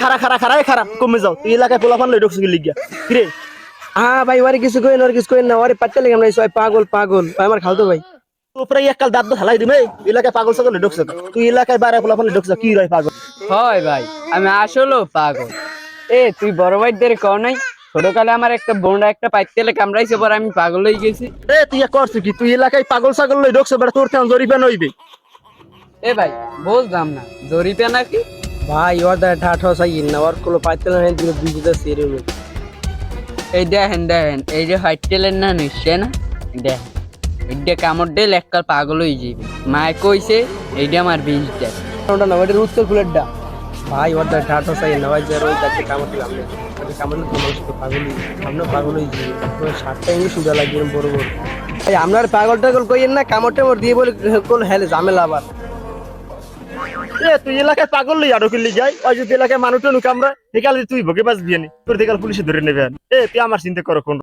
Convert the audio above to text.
খারা খারা খারা খারা কমে যাও। তুই এলাকায় পোলাপান লই ঢুকছিস লিগা কিরে হ্যাঁ ভাই ওরে কিছু কইন ওরে কিছু কইন না ওরে পাচ্চা লেগে আমরা সবাই পাগল পাগল। ভাই আমার খালতো ভাই। উপরে এককাল দাঁত তো হালাই দিমে এলাকায় পাগল ছাগল ঢুকছ। তুই এলাকায় বাইরে ঢুকছ কি রয় পাগল? হয় ভাই আমি আসলেও পাগল। এ তুই বড় ভাইদের কও নাই? ছোটকালে আমার একটা বোনরা একটা পাইতেলে কামড়াইছে পর আমি পাগল হয়ে গেছি। এ তুই করছিস কি তুই এলাকায় পাগল ছাগল লই ঢুকছ বেটা তোর তেমন জরিপে নইবে। এ ভাই বলতাম না। জরিপে নাকি? ভাই ওর দা ঠাঠ হসাই না? ওর কোলো পাইতে না দিলে বুঝতে সেরে এই দেখেন দেখেন এই যে হাইটেলের না নিশ্চয় না? দেখেন এইটা কামড় দিলে এককাল পাগল হয়ে যাবে। মায় কইছে এইটা আমার বিষ দেয় ওটা না ওটা উত্তর ফুলের ডা ভাই ওর দা ঠাঠ হসাই না? ভাই যার ওই কাছে কামড় দিলাম কামড় পাগল আমরা পাগল হয়ে ওই সাতটা ইংলিশ সুদা লাগিয়ে বড় বড়। আপনার পাগল টাগল কইেন না কামড় টামড় দিয়ে বলে কোল হেলে ঝামেলা আবার। এ তুই যদি তুই ভোগে দেখাল এ তুই আমার চিন্তা করো কোন